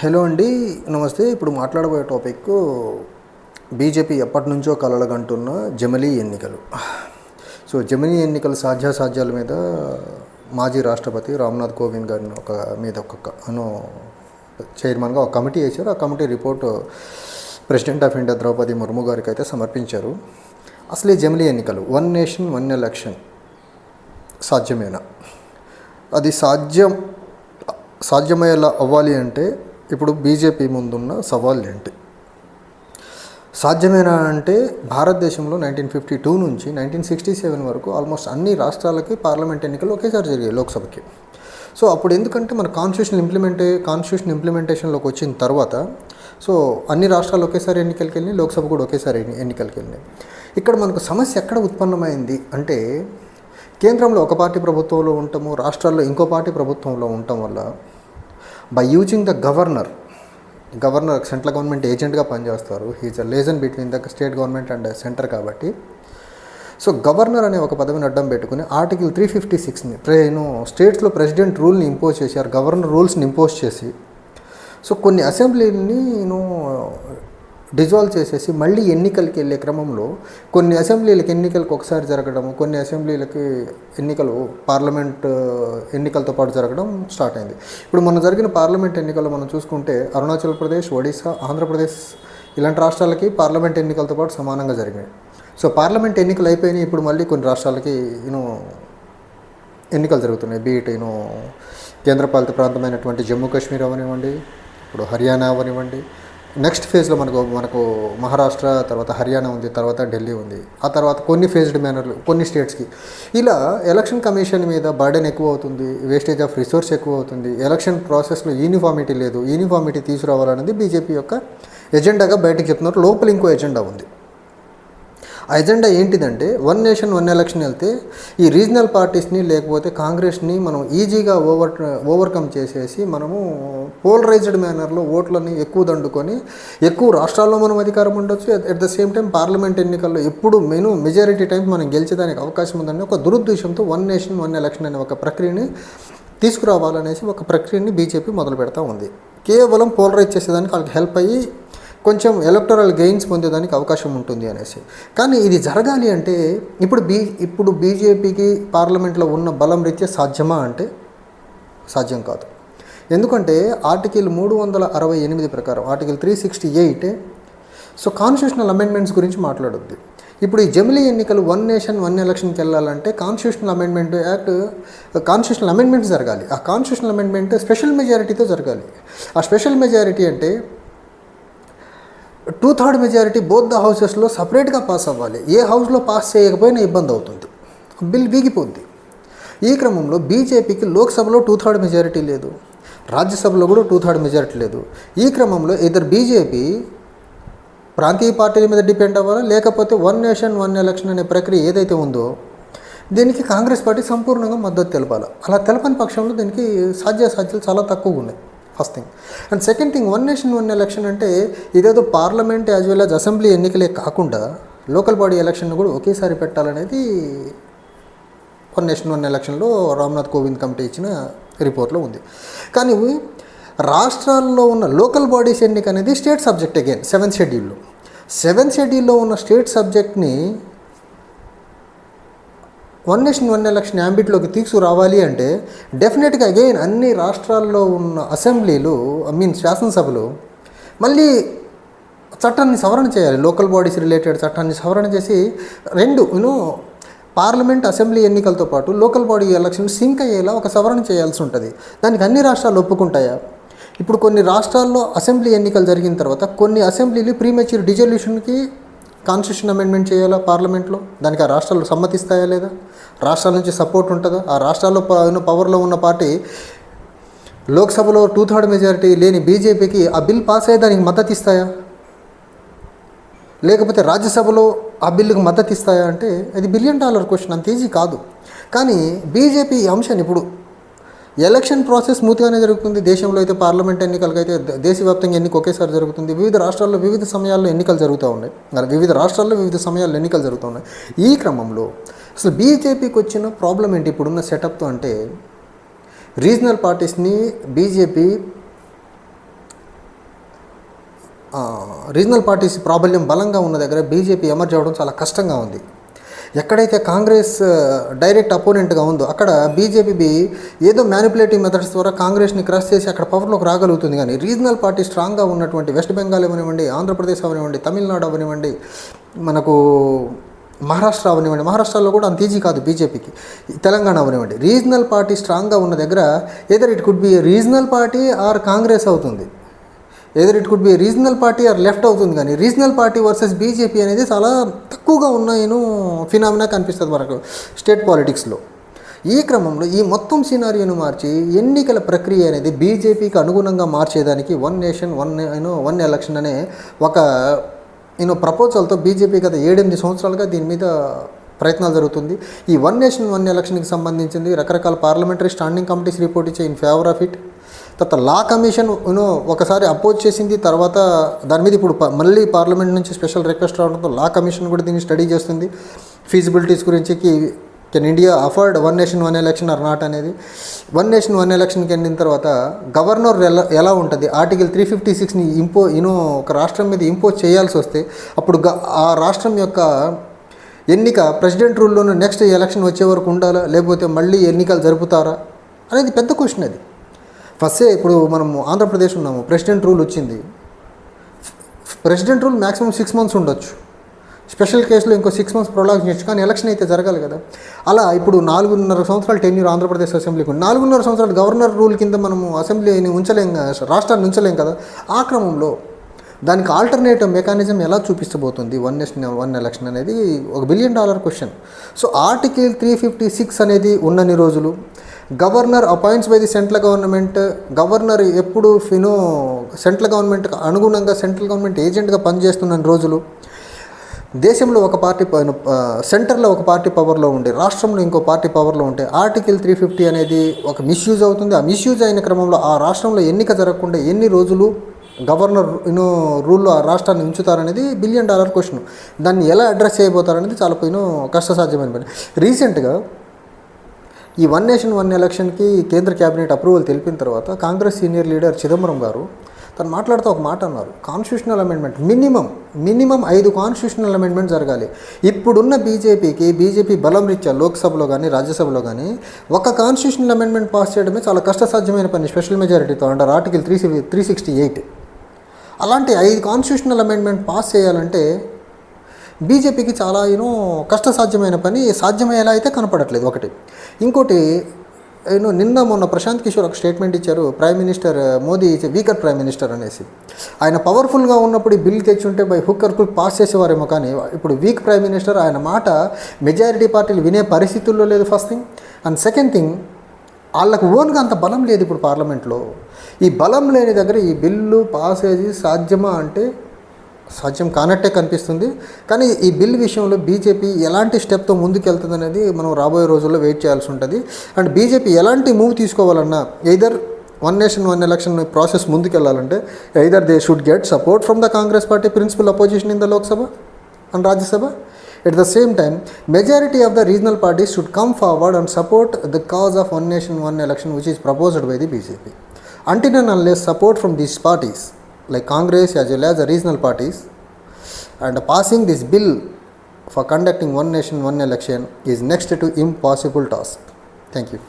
Hello అండి నమస్తే. ఇప్పుడు మాట్లాడబోయే టాపిక్ బీజేపీ ఎప్పటి నుంచో కలలుగంటున్న జమిలీ ఎన్నికలు. సో జమిలీ ఎన్నికల సాధ్యాసాధ్యాల మీద మాజీ రాష్ట్రపతి రామ్నాథ్ కోవింద్ గారిని ఒక మీద ఒక అను చైర్మన్గా ఒక కమిటీ వేశారు. ఆ committee report president of India Droupadi Murmu గారికి అయితే సమర్పించారు. అసలు ఈ జమిలీ ఎన్నికలు వన్ నేషన్ వన్ ఎలక్షన్ సాధ్యమేనా? అది సాధ్యం సాధ్యమయ్యేలా అవ్వాలి అంటే ఇప్పుడు బీజేపీ ముందున్న సవాళ్ళు ఏంటి? సాధ్యమేనా అంటే భారతదేశంలో నైన్టీన్ ఫిఫ్టీ టూ నుంచి నైన్టీన్ సిక్స్టీ సెవెన్ వరకు ఆల్మోస్ట్ అన్ని రాష్ట్రాలకి పార్లమెంట్ ఎన్నికలు ఒకేసారి జరిగాయి లోక్సభకి. సో అప్పుడు ఎందుకంటే మన కాన్స్టిట్యూషన్ ఇంప్లిమెంటే కాన్స్టిట్యూషన్ ఇంప్లిమెంటేషన్లోకి వచ్చిన తర్వాత సో అన్ని రాష్ట్రాలు ఒకేసారి ఎన్నికలకి వెళ్ళినాయి లోక్సభ కూడా ఒకేసారి ఎన్ని- ఎన్నికలకి వెళ్ళినాయి. ఇక్కడ మనకు సమస్య ఎక్కడ ఉత్పన్నమైంది అంటే కేంద్రంలో ఒక పార్టీ ప్రభుత్వంలో ఉండటము రాష్ట్రాల్లో ఇంకో పార్టీ ప్రభుత్వంలో ఉండటం వల్ల by using the governor governor central government ఏజెంట్గా పనిచేస్తారు. He's a liaison between the state government and centre కాబట్టి. సో గవర్నర్ అనే ఒక పదవిని అడ్డం పెట్టుకుని ఆర్టికల్ త్రీ ఫిఫ్టీ సిక్స్ని నేను స్టేట్స్లో ప్రెసిడెంట్ రూల్ని ఇంపోజ్ చేశారు గవర్నర్ రూల్స్ని ఇంపోజ్ చేసి సో కొన్ని అసెంబ్లీని నేను డిజాల్వ్ చేసేసి మళ్ళీ ఎన్నికలకి వెళ్ళే క్రమంలో కొన్ని అసెంబ్లీలకు ఎన్నికలకు ఒకసారి జరగడం కొన్ని అసెంబ్లీలకి ఎన్నికలు పార్లమెంట్ ఎన్నికలతో పాటు జరగడం స్టార్ట్ అయింది. ఇప్పుడు మనం జరిగిన పార్లమెంట్ ఎన్నికల్లో మనం చూసుకుంటే అరుణాచల్ ప్రదేశ్ ఒడిశా ఆంధ్రప్రదేశ్ ఇలాంటి రాష్ట్రాలకి పార్లమెంట్ ఎన్నికలతో పాటు సమానంగా జరిగాయి సో పార్లమెంట్ ఎన్నికలు అయిపోయినాయి ఇప్పుడు మళ్ళీ కొన్ని రాష్ట్రాలకి యూనో ఎన్నికలు జరుగుతున్నాయి. బీట్ యూనో కేంద్రపాలిత ప్రాంతమైనటువంటి జమ్మూ కాశ్మీర్ అవనివ్వండి ఇప్పుడు హర్యానా అవనివ్వండి నెక్స్ట్ ఫేజ్లో మనకు మనకు మహారాష్ట్ర తర్వాత హర్యానా ఉంది తర్వాత ఢిల్లీ ఉంది. ఆ తర్వాత కొన్ని ఫేజ్డ్ మేనర్లు కొన్ని స్టేట్స్కి ఇలా ఎలక్షన్ కమిషన్ మీద బర్డెన్ ఎక్కువ అవుతుంది వేస్టేజ్ ఆఫ్ రిసోర్స్ ఎక్కువ అవుతుంది ఎలక్షన్ ప్రాసెస్లో యూనిఫార్మిటీ లేదు యూనిఫార్మిటీ తీసుకురావాలనేది బీజేపీ యొక్క ఎజెండాగా బయటకు చెప్తున్నారు. లోపల ఇంకో ఎజెండా ఉంది. ఆ ఎజెండా ఏంటిదంటే వన్ నేషన్ వన్ ఎలక్షన్ వెళ్తే ఈ రీజనల్ పార్టీస్ని లేకపోతే కాంగ్రెస్ని మనం ఈజీగా ఓవర్ ఓవర్కమ్ చేసేసి మనము పోలరైజ్డ్ మేనర్లో ఓట్లని ఎక్కువ దండుకొని ఎక్కువ రాష్ట్రాల్లో మనం అధికారం ఉండొచ్చు. At the same time parliament ఎన్నికల్లో ఎప్పుడు మెను మెజారిటీ టైం మనం గెలిచేదానికి అవకాశం ఉందని ఒక దురుద్దేశంతో వన్ నేషన్ వన్ ఎలక్షన్ అనే ఒక ప్రక్రియని తీసుకురావాలనేసి ఒక ప్రక్రియని బీజేపీ మొదలు పెడతా ఉంది. కేవలం పోలరైజ్ చేసేదానికి వాళ్ళకి హెల్ప్ అయ్యి కొంచెం ఎలక్టరల్ గెయిన్స్ పొందేదానికి అవకాశం ఉంటుంది అనేసి. కానీ ఇది జరగాలి అంటే ఇప్పుడు బీ ఇప్పుడు బీజేపీకి పార్లమెంట్లో ఉన్న బలం రీత్యా సాధ్యమా అంటే సాధ్యం కాదు. ఎందుకంటే ఆర్టికల్ మూడు వందల అరవై ఎనిమిది ప్రకారం article three sixty eight so constitutional amendments గురించి మాట్లాడుద్ది. ఇప్పుడు ఈ జమిలీ ఎన్నికలు వన్ నేషన్ వన్ ఎలక్షన్కి వెళ్ళాలంటే constitutional amendment act constitutional amendments జరగాలి. ఆ కాన్స్టిట్యూషనల్ అమెండ్మెంట్ స్పెషల్ మెజారిటీతో జరగాలి. ఆ స్పెషల్ మెజారిటీ అంటే two third majority both the హౌసెస్లో సపరేట్గా పాస్ అవ్వాలి. ఏ హౌస్లో పాస్ చేయకపోయినా ఇబ్బంది అవుతుంది. బిల్ వీగిపోద్ది. ఈ క్రమంలో బీజేపీకి లోక్సభలో టూ థర్డ్ మెజారిటీ లేదు. రాజ్యసభలో కూడా టూ థర్డ్ మెజారిటీ లేదు. ఈ క్రమంలో ఇద్దరు బీజేపీ ప్రాంతీయ పార్టీల మీద డిపెండ్ అవ్వాలా లేకపోతే వన్ నేషన్ వన్ ఎలక్షన్ అనే ప్రక్రియ ఏదైతే ఉందో దీనికి కాంగ్రెస్ పార్టీ సంపూర్ణంగా మద్దతు తెలపాలి. అలా తెలపని పక్షంలో దీనికి సాధ్యాసాధ్యాలు చాలా తక్కువగా ఉన్నాయి. First thing. And second thing one nation one election అంటే ఇదేదో parliament as well as assembly ఎన్నికలే కాకుండా లోకల్ బాడీ ఎలక్షన్ కూడా ఒకేసారి పెట్టాలనేది వన్ నేషన్ వన్ ఎలక్షన్లో రామ్నాథ్ కోవింద్ కమిటీ ఇచ్చిన రిపోర్ట్లో ఉంది. కానీ రాష్ట్రాల్లో ఉన్న లోకల్ బాడీస్ ఎన్నిక అనేది స్టేట్ సబ్జెక్ట్ అగైన్ సెవెంత్ షెడ్యూల్లో. సెవెంత్ షెడ్యూల్లో ఉన్న స్టేట్ సబ్జెక్ట్ని వన్ నేషన్ వన్ ఎలక్షన్ యాంబిట్లోకి తీసుకురావాలి అంటే డెఫినెట్గా అగైన్ అన్ని రాష్ట్రాల్లో ఉన్న అసెంబ్లీలు ఐ మీన్ శాసనసభలు మళ్ళీ చట్టాన్ని సవరణ చేయాలి. లోకల్ బాడీస్ రిలేటెడ్ చట్టాన్ని సవరణ చేసి రెండు యూనో పార్లమెంట్ అసెంబ్లీ ఎన్నికలతో పాటు లోకల్ బాడీ ఎలక్షన్ సింక్ అయ్యేలా ఒక సవరణ చేయాల్సి ఉంటుంది. దానికి అన్ని రాష్ట్రాలు ఒప్పుకుంటాయా? ఇప్పుడు కొన్ని రాష్ట్రాల్లో అసెంబ్లీ ఎన్నికలు జరిగిన తర్వాత కొన్ని అసెంబ్లీలు ప్రీమెచ్యూర్ డిజల్యూషన్కి కాన్స్టిట్యూషన్ అమెండ్మెంట్ చేయాలా పార్లమెంట్లో? దానికి ఆ రాష్ట్రాలు సమ్మతిస్తాయా లేదా? రాష్ట్రాల నుంచి సపోర్ట్ ఉంటుందా? ఆ రాష్ట్రాల్లో పవర్లో ఉన్న పార్టీ లోక్సభలో టూ థర్డ్ మెజారిటీ లేని బీజేపీకి ఆ బిల్ పాస్ అయ్యే దానికి మద్దతు ఇస్తాయా? లేకపోతే రాజ్యసభలో ఆ బిల్లుకు మద్దతు ఇస్తాయా అంటే అది బిలియన్ డాలర్ క్వశ్చన్ అంత ఈజీ కాదు. కానీ బీజేపీ ఈ అంశాన్ని ఇప్పుడు ఎలక్షన్ ప్రాసెస్ స్మూత్గానే జరుగుతుంది. దేశంలో అయితే పార్లమెంట్ ఎన్నికలకి అయితే దేశవ్యాప్తంగా ఎన్నిక ఒకేసారి జరుగుతుంది. వివిధ రాష్ట్రాల్లో వివిధ సమయాల్లో ఎన్నికలు జరుగుతూ ఉన్నాయి. వివిధ రాష్ట్రాల్లో వివిధ సమయాల్లో ఎన్నికలు జరుగుతూ ఉన్నాయి. ఈ క్రమంలో అసలు బీజేపీకి వచ్చిన ప్రాబ్లం ఏంటి? ఇప్పుడున్న సెటప్తో అంటే రీజనల్ పార్టీస్ని బీజేపీ రీజనల్ పార్టీస్ ప్రాబల్యం బలంగా ఉన్న దగ్గర బీజేపీ ఎమర్జ్ అవ్వడం చాలా కష్టంగా ఉంది. ఎక్కడైతే కాంగ్రెస్ డైరెక్ట్ అపోనెంట్గా ఉందో అక్కడ బీజేపీ ఏదో మ్యానిపులేటివ్ మెథడ్స్ ద్వారా కాంగ్రెస్ని క్రష్ చేసి అక్కడ పవర్లోకి రాగలుగుతుంది. కానీ రీజనల్ పార్టీ స్ట్రాంగ్గా ఉన్నటువంటి వెస్ట్ బెంగాల్ అవనివ్వండి ఆంధ్రప్రదేశ్ అవనివ్వండి తమిళనాడు అవనివ్వండి మనకు మహారాష్ట్ర అవనివ్వండి మహారాష్ట్రలో కూడా అంత ఈజీ కాదు బీజేపీకి తెలంగాణ అవనివ్వండి. రీజనల్ పార్టీ స్ట్రాంగ్గా ఉన్న దగ్గర either it could be regional party or Congress అవుతుంది. Either it could be regional party or left అవుతుంది కానీ రీజనల్ పార్టీ వర్సెస్ బీజేపీ అనేది చాలా తక్కువగా ఉన్నాయను ఫినామినా కనిపిస్తుంది మనకు స్టేట్ పాలిటిక్స్లో ఈ క్రమంలో ఈ మొత్తం సినారియోను మార్చి ఎన్నికల ప్రక్రియ అనేది బీజేపీకి అనుగుణంగా మార్చేదానికి one nation one you know one election అనే ఒక నేను ప్రపోజల్తో బీజేపీ గత ఏడెనిమిది సంవత్సరాలుగా దీని మీద ప్రయత్నాలు జరుగుతుంది. ఈ వన్ నేషన్ వన్ ఎలక్షన్కి సంబంధించింది రకరకాల పార్లమెంటరీ స్టాండింగ్ కమిటీస్ రిపోర్ట్ ఇచ్చే ఇన్ ఫేవర్ ఆఫ్ ఇట్ తర్వాత లా కమిషన్ ఒకసారి అపోజ్ చేసింది తర్వాత దాని మీద ఇప్పుడు ప- మళ్ళీ పార్లమెంట్ నుంచి స్పెషల్ రిక్వెస్ట్ రావడంతో లా కమిషన్ కూడా దీన్ని స్టడీ చేస్తుంది. ఫీజిబిలిటీస్ గురించి can India afford one nation one election or not అనేది. వన్ నేషన్ వన్ ఎలక్షన్కి వెళ్ళిన తర్వాత గవర్నర్ ఎలా ఎలా ఉంటుంది? ఆర్టికల్ త్రీ ఫిఫ్టీ సిక్స్ని ఇంపో యూనో ఒక రాష్ట్రం మీద ఇంపోజ్ చేయాల్సి వస్తే అప్పుడు గ- ఆ రాష్ట్రం యొక్క ఎన్నిక ప్రెసిడెంట్ రూల్లోనూ నెక్స్ట్ ఎలక్షన్ వచ్చే వరకు ఉండాలా? లేకపోతే మళ్ళీ ఎన్నికలు జరుపుతారా? అనేది పెద్ద క్వశ్చన్ అది. ఫస్టే ఇప్పుడు మనం ఆంధ్రప్రదేశ్ ఉన్నాము ప్రెసిడెంట్ రూల్ వచ్చింది. President rule maximum six months ఉండొచ్చు. స్పెషల్ కేసులో ఇంకో సిక్స్ మంత్స్ ప్రొలాగ్ ఇచ్చు కానీ ఎలక్షన్ అయితే జరగాలి కదా. అలా ఇప్పుడు నాలుగున్నర సంవత్సరాలు టెన్యూర్ ఆంధ్రప్రదేశ్ అసెంబ్లీకి నాలుగున్నర సంవత్సరాలు గవర్నర్ రూల్ కింద మనము అసెంబ్లీని ఉంచలేం రాష్ట్రాన్ని ఉంచలేం కదా. ఆ క్రమంలో దానికి ఆల్టర్నేటివ్ మెకానిజం ఎలా చూపించబోతుంది వన్ నెక్స్ట్ వన్ ఎలక్షన్ అనేది ఒక billion dollar question. So article three fifty six అనేది ఉన్నన్ని రోజులు. Governor appoints by the central government governor ఎప్పుడు ఫినో సెంట్రల్ గవర్నమెంట్ అనుగుణంగా సెంట్రల్ గవర్నమెంట్ ఏజెంట్గా పనిచేస్తున్న రోజులు దేశంలో ఒక పార్టీ సెంటర్లో ఒక పార్టీ పవర్లో ఉండే రాష్ట్రంలో ఇంకో పార్టీ పవర్లో ఉంటే ఆర్టికల్ త్రీ ఫిఫ్టీ అనేది ఒక మిస్యూజ్ అవుతుంది. ఆ మిస్యూజ్ అయిన క్రమంలో ఆ రాష్ట్రంలో ఎన్నిక జరగకుండా ఎన్ని రోజులు గవర్నర్ యూనో రూల్లో ఆ రాష్ట్రాన్ని ఉంచుతారనేది బిలియన్ డాలర్ క్వశ్చన్ దాన్ని ఎలా అడ్రస్ చేయబోతారనేది చాలా పోయినో కష్టసాధ్యమైన పని రీసెంట్గా ఈ వన్ నేషన్ వన్ ఎలక్షన్కి కేంద్ర కేబినెట్ అప్రూవల్ తెలిపిన తర్వాత కాంగ్రెస్ సీనియర్ లీడర్ చిదంబరం గారు తను మాట్లాడుతూ ఒక మాట అన్నారు. కాన్స్టిట్యూషనల్ అమెండ్మెంట్ మినిమం మినిమం ఐదు కాన్స్టిట్యూషనల్ అమెండ్మెంట్ జరగాలి. ఇప్పుడున్న బీజేపీకి బీజేపీ బలం రీత్యా లోక్సభలో కానీ రాజ్యసభలో కానీ ఒక కాన్స్టిట్యూషనల్ అమెండ్మెంట్ పాస్ చేయడమే చాలా కష్టసాధ్యమైన పని స్పెషల్ మెజారిటీతో under article three three sixty eight. అలాంటి ఐదు కాన్స్టిట్యూషనల్ అమెండ్మెంట్ పాస్ చేయాలంటే బీజేపీకి చాలా యూనో కష్టసాధ్యమైన పని సాధ్యమయ్యేలా అయితే కనపడట్లేదు ఒకటి. ఇంకోటి యూనో నిన్న మొన్న ప్రశాంత్ కిషోర్ ఒక స్టేట్మెంట్ ఇచ్చారు prime minister uh, Modi weaker prime minister అనేసి. ఆయన పవర్ఫుల్గా ఉన్నప్పుడు ఈ బిల్ తెచ్చుంటే బై హుక్కర్ కుక్ పాస్ చేసేవారేమో కానీ ఇప్పుడు వీక్ ప్రైమ్ మినిస్టర్ ఆయన మాట మెజారిటీ పార్టీలు వినే పరిస్థితుల్లో లేదు first thing. And second thing వాళ్ళకు ఓన్గా అంత బలం లేదు ఇప్పుడు పార్లమెంట్లో. ఈ బలం లేని దగ్గర ఈ బిల్లు పాసేజీ సాధ్యమా అంటే సాధ్యం కానట్టే కనిపిస్తుంది. కానీ ఈ బిల్ విషయంలో బీజేపీ ఎలాంటి స్టెప్తో ముందుకెళ్తుంది అనేది మనం రాబోయే రోజుల్లో వెయిట్ చేయాల్సి ఉంటుంది. అండ్ బీజేపీ ఎలాంటి మూవ్ తీసుకోవాలన్నా either one nation one election process ముందుకెళ్ళాలంటే either they should get support from the Congress party principal opposition in the Lok Sabha and Rajya Sabha at the same time majority of the regional parties should come forward and support the cause of one nation one election which is proposed by the BJP until and unless support from these parties like Congress as well as the regional parties and passing this bill for conducting one nation one election is next to impossible task. Thank you.